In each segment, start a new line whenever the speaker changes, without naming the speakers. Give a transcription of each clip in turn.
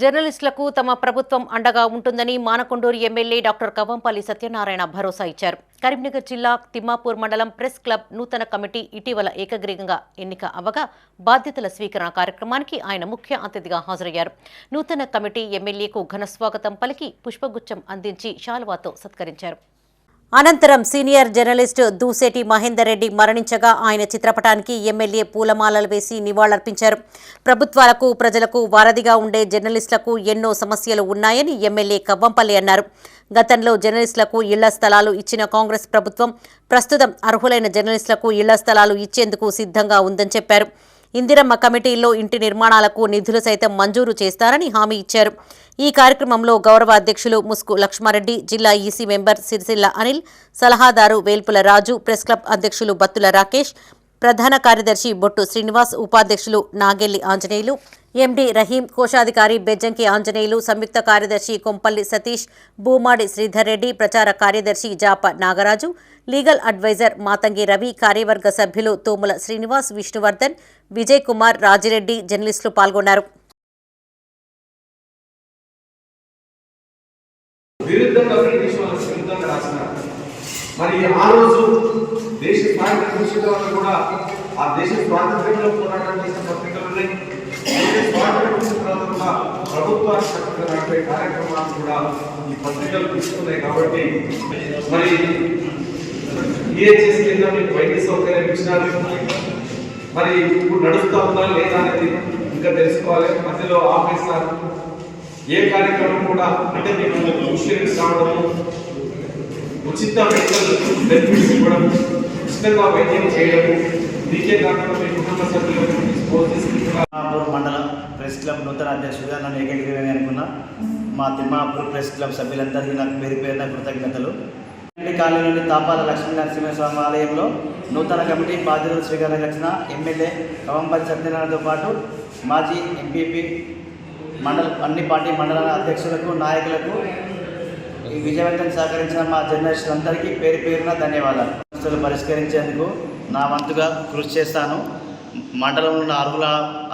జర్నలిస్టులకు తమ ప్రభుత్వం అండగా ఉంటుందని మానకొండూరు ఎమ్మెల్యే డాక్టర్ కవ్వంపల్లి సత్యనారాయణ భరోసా ఇచ్చారు. కరీంనగర్ జిల్లా తిమ్మాపూర్ మండలం ప్రెస్ క్లబ్ నూతన కమిటీ ఇటీవల ఏకగ్రీవంగా ఎన్నిక అవ్వగా బాధ్యతల స్వీకరణ కార్యక్రమానికి ఆయన ముఖ్య అతిథిగా హాజరయ్యారు. నూతన కమిటీ ఎమ్మెల్యేకు ఘన స్వాగతం పలికి పుష్పగుచ్చం అందించి శాలువాతో సత్కరించారు. అనంతరం సీనియర్ జర్నలిస్ట్ దూసేటి మహేందర్ రెడ్డి మరణించగా ఆయన చిత్రపటానికి ఎమ్మెల్యే పూలమాలలు వేసి నివాళులర్పించారు. ప్రభుత్వాలకు ప్రజలకు వారధిగా ఉండే జర్నలిస్టులకు ఎన్నో సమస్యలు ఉన్నాయని ఎమ్మెల్యే కవ్వంపల్లి అన్నారు. గతంలో జర్నలిస్టులకు ఇళ్ళ స్థలాలు ఇచ్చిన కాంగ్రెస్ ప్రభుత్వం ప్రస్తుతం అర్హులైన జర్నలిస్టులకు ఇళ్ళ స్థలాలు ఇచ్చేందుకు సిద్ధంగా ఉందని చెప్పారు. ఇందిరమ్మ కమిటీల్లో ఇంటి నిర్మాణాలకు నిధులు సైతం మంజూరు చేస్తారని హామీ ఇచ్చారు. ఈ కార్యక్రమంలో గౌరవ అధ్యక్షులు ముస్కు లక్ష్మారెడ్డి జిల్లా ఈసీ మెంబర్ సిరిసిల్ల అనిల్ సలహాదారు వేల్పుల రాజు ప్రెస్ క్లబ్ అధ్యక్షులు బత్తుల రాకేష్ ప్రధాన కార్యదర్శి బొట్టు శ్రీనివాస్ ఉపాధ్యక్షులు నాగెల్లి ఆంజనేయులు ఎండి రహీం కోశాధికారి బెజ్జంకి ఆంజనేయులు సంయుక్త కార్యదర్శి కొంపల్లి సతీష్ భూమాడి శ్రీధర్ రెడ్డి ప్రచార కార్యదర్శి జాప నాగరాజు లీగల్ అడ్వైజర్ మాతంగి రవి కార్యవర్గ సభ్యులు తోముల శ్రీనివాస్ విష్ణువర్ధన్ విజయ్ కుమార్ రాజిరెడ్డి జర్నలిస్టులు పాల్గొన్నారు.
విరుద్ధంగా బ్రిటిష్ వాళ్ళకి విరుద్ధంగా రాసినారు మరి ఆ రోజు దేశ స్వాతంత్ర విషయంలో కూడా ఆ దేశ స్వాతంత్ర్యంలో పోరాటం చేసిన పత్రికలు ఉన్నాయి. స్వాతంత్రం వచ్చిన తర్వాత కూడా ప్రభుత్వానికి చక్కగా నడిపే కార్యక్రమాలు కూడా ఈ పత్రికలు తీసుకున్నాయి కాబట్టి మరి ఈహెచ్ఎస్ కింద మీకు వైద్య సౌకర్యం ఇచ్చినారు. మరి ఇప్పుడు నడుస్తూ ఉందా లేదా అనేది ఇంకా తెలుసుకోవాలి. మధ్యలో ఆపేస్తారు ఏ కార్యక్రమం కూడా అంటే మీకు ఇన్సూరెన్స్ కావడము ఉచిత మెడికల్ బెనిఫిట్స్ ఇవ్వడం ఉచితంగా వైద్యం చేయడం దీకే కాకుండా మీ కుటుంబ సభ్యులకు
తిమ్మాపూర్ మండలం ప్రెస్ క్లబ్ నూతన అధ్యక్షుడిగా నన్ను ఏకగ్రీవని అనుకున్నా. మా తిమ్మాపూర్ ప్రెస్ క్లబ్ సభ్యులందరికీ నాకు పేరు పేరున కృతజ్ఞతలు. కాలనీ నుండి తాపాల లక్ష్మీ నరసింహస్వామి ఆలయంలో నూతన కమిటీ బాధ్యతలు స్వీకారం చేసిన ఎమ్మెల్యే కవంపల్లి సత్యనారాయణతో పాటు మాజీ ఎంపీపీ మండల అన్ని పార్టీ మండల అధ్యక్షులకు నాయకులకు ఈ విజయవంతం సహకరించిన మా జర్నలిస్టులందరికీ పేరు పేరున ధన్యవాదాలు. సమస్యలు పరిష్కరించేందుకు నా వంతుగా కృషి చేస్తాను. మండలంలో ఉన్న అర్హుల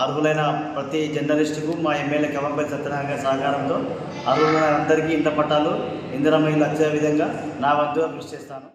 అర్హులైన ప్రతి జర్నలిస్టుకు మా ఎమ్మెల్యే కవంపల్లి సత్యనారాయణ సహకారంతో అర్హులైన అందరికీ ఇంత పట్టాలు ఇందిరమ్మ వచ్చే విధంగా నా వంతుగా కృషి చేస్తాను.